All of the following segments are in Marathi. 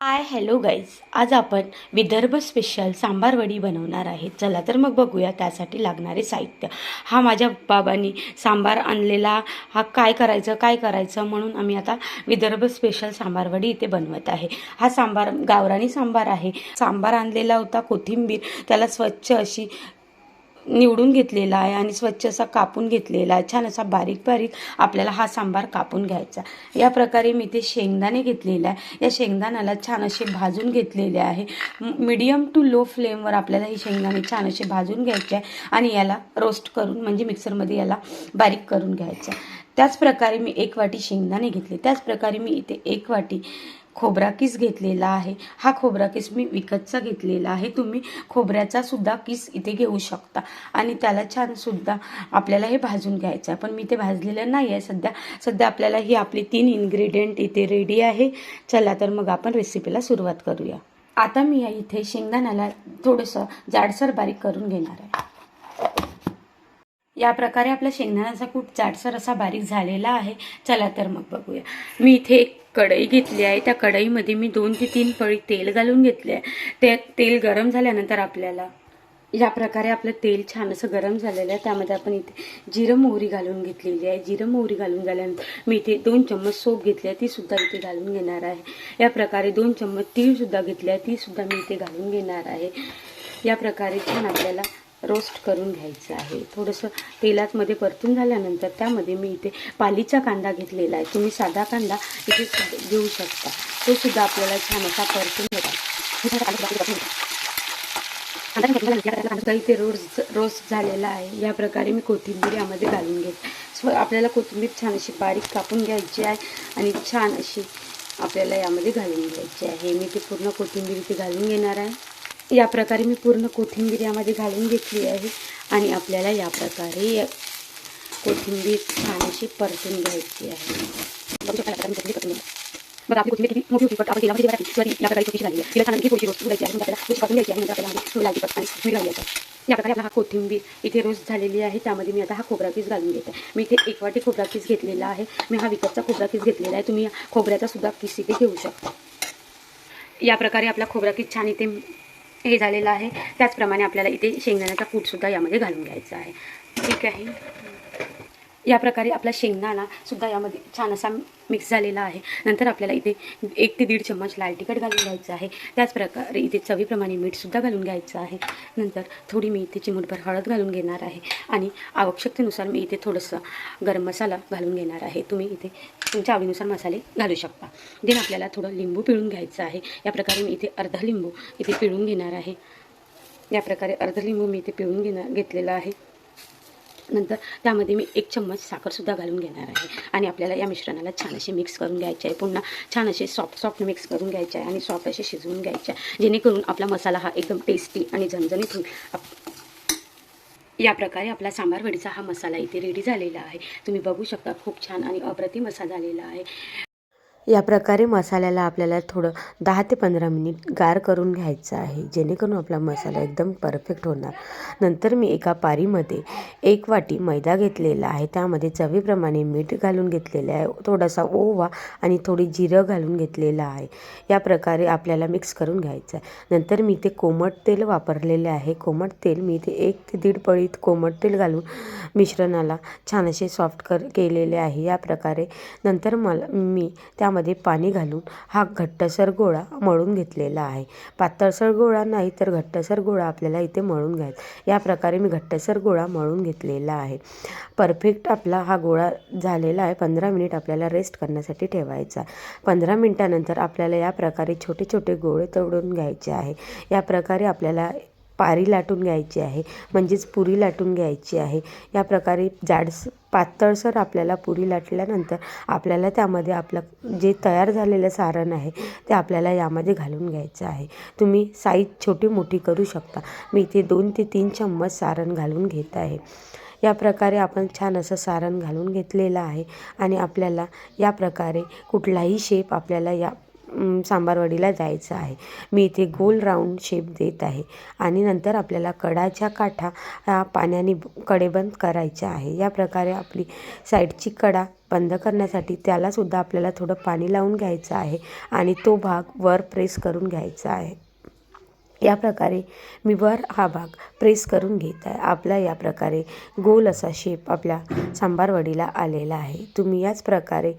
हाय हॅलो गाईज आज आपण विदर्भ स्पेशल सांबारवडी बनवणार आहे चला तर मग बघूया त्यासाठी लागणारे साहित्य. हा माझ्या बाबांनी सांबार आणलेला. हा काय करायचं काय करायचं म्हणून आम्ही आता विदर्भ स्पेशल सांबारवडी इथे बनवत आहे. हा सांबार गावरानी सांबार आहे. सांबार आणलेला होता कोथिंबीर. त्याला स्वच्छ अशी निवडून घेतलेला आहे आणि स्वच्छ असा कापून घेतलेला आहे. छान असा बारीक बारीक आपल्याला हा सांबार कापून घ्यायचा या प्रकारे मी ते शेंगदाणे घेतलेले आहे. या शेंगदाण्याला छान असे भाजून घेतलेले आहे. मीडियम टू लो फ्लेमवर आपल्याला ही शेंगदाणे छान असे भाजून घ्यायचे आहे आणि याला रोस्ट करून म्हणजे मिक्सरमध्ये याला बारीक करून घ्यायचं त्याचप्रकारे मी एक वाटी शेंगदाणे घेतले. त्याच प्रकारे मी इथे एक वाटी खोबरा किस घेतलेला आहे. हा खोबरा किस मी विकतचा घेतलेला आहे. तुम्ही खोबऱ्याचा सुद्धा किस इथे घेऊ शकता. आणि त्याला छान सुद्धा आपल्याला हे भाजून घ्यायचं आहे. पण मी ते भाजलेलं नाही आहे सध्या. सध्या आपल्याला ही आपली तीन इन्ग्रेडियंट इथे रेडी आहे. चला तर मग आपण रेसिपीला सुरुवात करूया. आता मी या इथे शेंगदाण्याला थोडंसं जाडसर बारीक करून घेणार आहे. या प्रकारे आपला शेंगदाण्याचा कूट जाडसर असा बारीक झालेला आहे. चला तर मग बघूया. मी इथे एक कढई घेतली आहे. त्या कढईमध्ये मी दोन ते तीन पळी तेल घालून घेतले आहे. ते तेल गरम झाल्यानंतर आपल्याला या प्रकारे आपलं तेल छान असं गरम झालेलं आहे. त्यामध्ये आपण इथे जिरं मोहरी घालून घेतलेली आहे. जिरं मोहरी घालून झाल्यानंतर मी इथे दोन चम्मच सोप घेतली आहे. तीसुद्धा इथे घालून घेणार आहे. या प्रकारे दोन चम्मच तीळसुद्धा घेतली आहे. तीसुद्धा मी इथे घालून घेणार आहे. या प्रकारे छान आपल्याला रोस्ट करून घ्यायचं आहे. थोडंसं तेलात मध्ये परतून झाल्यानंतर त्यामध्ये मी इथे पालीचा कांदा घेतलेला आहे. तुम्ही साधा कांदा इथे घेऊ शकता. तो सुद्धा आपल्याला छान असा परतून घ्यायचा इथे रोज रोस्ट झालेला आहे. या प्रकारे मी कोथिंबीर यामध्ये घालून घेते. स्व आपल्याला कोथिंबीर छान अशी बारीक कापून घ्यायची आहे आणि छान अशी आपल्याला यामध्ये घालून घ्यायची आहे. मी ती पूर्ण कोथिंबीर इथे घालून घेणार आहे. या प्रकारे मी पूर्ण कोथिंबीर यामध्ये घालून घेतली आहे. आणि आपल्याला या प्रकारे कोथिंबीर छान परतून घ्यायची आहे. बघा आपली कोथिंबीर किती मोठी होती पण आपण तेलामध्ये म्हणजे बघा किंवा या प्रकारे छोटीशी झाली आहे. तिला छान थोडीशी रोस्ट आहे. म्हणजे आपल्याला थोडी पाठवून घ्यायची आहे नंतर आपल्याला थोडी लाल तिखट आणि मीठ घालायचं या प्रकारे आपला हा कोथिंबीर इथे रोज झालेली आहे. त्यामध्ये मी आता हा खोबरा पीस घालून घेते. मी इथे एक वाटी खोबरा पीस घेतलेला आहे. मी हा विकतचा खोबरा पीस घेतलेला आहे. तुम्ही या खोबऱ्याचा सुद्धा पीस इथे घेऊ शकता. या प्रकारे आपला खोबरा पीस छान इथे हे झालेलं आहे. त्याचप्रमाणे आपल्याला इथे शेंगदाण्याचा कूटसुद्धा यामध्ये घालून घ्यायचा आहे. ठीक आहे. या प्रकारे आपला शेंगदाणा सुद्धा यामध्ये छान असा मिक्स झालेला आहे. नंतर आपल्याला इथे एक ते दीड चम्मच लाल तिखट घालून घ्यायचं आहे. त्याचप्रकारे इथे चवीप्रमाणे मीठसुद्धा घालून घ्यायचं आहे. नंतर थोडी मी इथे चिमूटभर हळद घालून घेणार आहे. आणि आवश्यकतेनुसार मी इथे थोडंसं गरम मसाला घालून घेणार आहे. तुम्ही इथे तुमच्या आवडीनुसार मसाले घालू शकता. देन आपल्याला थोडं लिंबू पिळून घ्यायचं आहे. या प्रकारे मी इथे अर्धा लिंबू इथे पिळून घेणार आहे. या प्रकारे अर्धा लिंबू मी इथे पिळून घेणार घेतलेला आहे. नंतर त्यामध्ये मी एक चम्मच साखरसुद्धा घालून घेणार आहे. आणि आपल्याला या मिश्रणाला छान असे मिक्स करून घ्यायचे आहे. पुन्हा छान असे सॉफ्ट सॉफ्ट मिक्स करून घ्यायचे आहे. आणि सॉफ्ट असे शिजवून घ्यायचे आहे. जेणेकरून आपला मसाला हा एकदम टेस्टी आणि झणझणीत होईल. या प्रकारे आपला सांबार वडीचा हा मसाला इथे रेडी झालेला आहे. तुम्ही बघू शकता खूप छान आणि अप्रतिम असा झालेला आहे. या प्रकारे मसाल्याला आपल्याला थोडं दहा ते पंधरा मिनिट गार करून घ्यायचं आहे. जेणेकरून आपला मसाला एकदम परफेक्ट होणार. नंतर मी एका पारीमध्ये एक वाटी मैदा घेतलेला आहे. त्यामध्ये चवीप्रमाणे मीठ घालून घेतलेले आहे. थोडासा ओवा आणि थोडी जिरं घालून घेतलेलं आहे. या प्रकारे आपल्याला मिक्स करून घ्यायचं आहे. नंतर मी ते कोमट तेल वापरलेले आहे. कोमट तेल मी ते एक ते दीड पळीत कोमट तेल घालून मिश्रणाला छान असे सॉफ्ट कर केलेले आहे. या प्रकारे नंतर मला मी त्या त्यामध्ये पाणी घालून हा घट्टसर गोळा मळून घेतलेला आहे. पातळसर गोळा नाही तर घट्टसर गोळा आपल्याला इथे मळून घ्यायचा या प्रकारे मी घट्टसर गोळा मळून घेतलेला आहे. परफेक्ट आपला हा गोळा झालेला आहे. पंधरा मिनिट आपल्याला रेस्ट करण्यासाठी ठेवायचा पंधरा मिनटानंतर आपल्याला या प्रकारे छोटे छोटे गोळे तोडून घ्यायचे आहे. या प्रकारे आपल्याला पारी लाटून घ्यायची आहे म्हणजेच पुरी लाटून घ्यायची आहे. या प्रकारे जाडस पातळसर आपल्याला पुरी लाटल्यानंतर आपल्याला त्यामध्ये आपलं जे तयार झालेलं सारण आहे ते आपल्याला यामध्ये घालून घ्यायचं आहे. तुम्ही साईज छोटी मोठी करू शकता. मी इथे दोन ते तीन चम्मच सारण घालून घेत आहे. या प्रकारे आपण छान असं सारण घालून घेतलेलं आहे आणि आपल्याला या प्रकारे कुठलाही शेप आपल्याला या सांबारवडीला जायचं आहे. मी इथे गोल राऊंड शेप देत आहे. आणि नंतर आपल्याला कडाच्या काठा ह्या पाण्याने कडेबंद करायच्या आहे. या प्रकारे आपली साईडची कडा बंद करण्यासाठी त्यालासुद्धा आपल्याला थोडं पाणी लावून घ्यायचं आहे आणि तो भाग वर प्रेस करून घ्यायचा आहे. या प्रकारे मी वर हा भाग प्रेस करून घेत आहे. आपला या प्रकारे गोल असा शेप आपल्या सांबारवडीला आलेला आहे. तुम्ही याच प्रकारे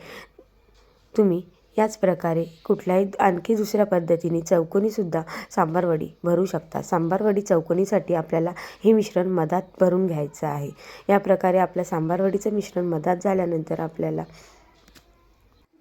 तुम्ही याच प्रकारे कुठल्याही आणखी दुसऱ्या पद्धतीने चौकोनीसुद्धा सांबारवडी भरू शकता. सांबारवडी चौकोनीसाठी आपल्याला हे मिश्रण मधात भरून घ्यायचं आहे. या प्रकारे आपल्या सांबारवडीचं मिश्रण मधात झाल्यानंतर आपल्याला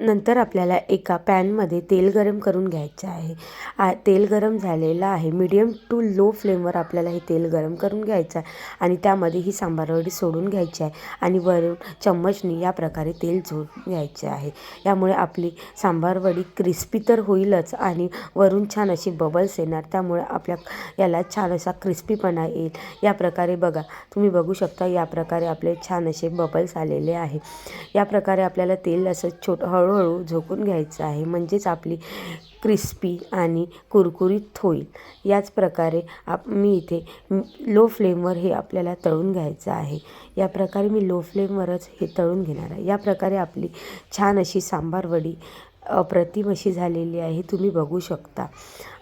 नंतर आपल्याला एका पॅनमध्ये तेल गरम करून घ्यायचं आहे. आ तेल गरम झालेलं आहे. मीडियम टू लो फ्लेमवर आपल्याला हे तेल गरम करून घ्यायचं आहे आणि त्यामध्ये ही सांबारवडी सोडून घ्यायची आहे आणि वरून चम्मचनी या प्रकारे तेल झोडून घ्यायचे आहे. यामुळे आपली सांबारवडी क्रिस्पी तर होईलच आणि वरून छान अशी बबल्स येणार. त्यामुळे आपल्या याला छान असा क्रिस्पीपणा येईल. या प्रकारे बघा तुम्ही बघू शकता या प्रकारे आपले छान असे बबल्स आलेले आहे. या प्रकारे आपल्याला तेल असं छोट हळूहळू झोकून घ्यायचं आहे. म्हणजेच आपली क्रिस्पी आणि कुरकुरीत होईल. याच प्रकारे आप मी इथे लो फ्लेमवर हे आपल्याला तळून घ्यायचं आहे. या प्रकारे मी लो फ्लेमवरच हे तळून घेणार आहे. या प्रकारे आपली छान अशी सांबार वडी अप्रतिम अशी झालेली आहे तुम्ही बघू शकता.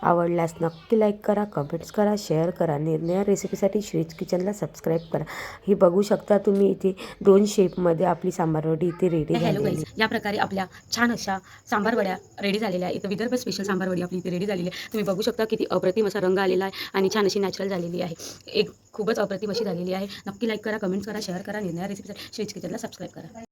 आवडल्यास नक्की लाईक करा कमेंट्स करा शेअर करा निर्णया रेसिपीसाठी श्रीज किचनला सबस्क्राईब करा. ही बघू शकता तुम्ही इथे दोन शेपमध्ये आपली सांबारवडी इथे रेडी गाईज या प्रकारे आपल्या छान अशा सांबार वड्या रेडी झालेल्या आहेत. इथं विदर्भ स्पेशल सांबार वडी आपली इथे रेडी झालेली आहे. तुम्ही बघू शकता किती अप्रतिम असा रंग आलेला आहे आणि छान अशी नॅचरल झालेली आहे. एक खूपच अप्रतिम अशी झालेली आहे. नक्की लाईक करा कमेंट्स करा शेअर करा निर्णया रेसिपीसाठी श्रीज किचनला सबस्क्राईब करा.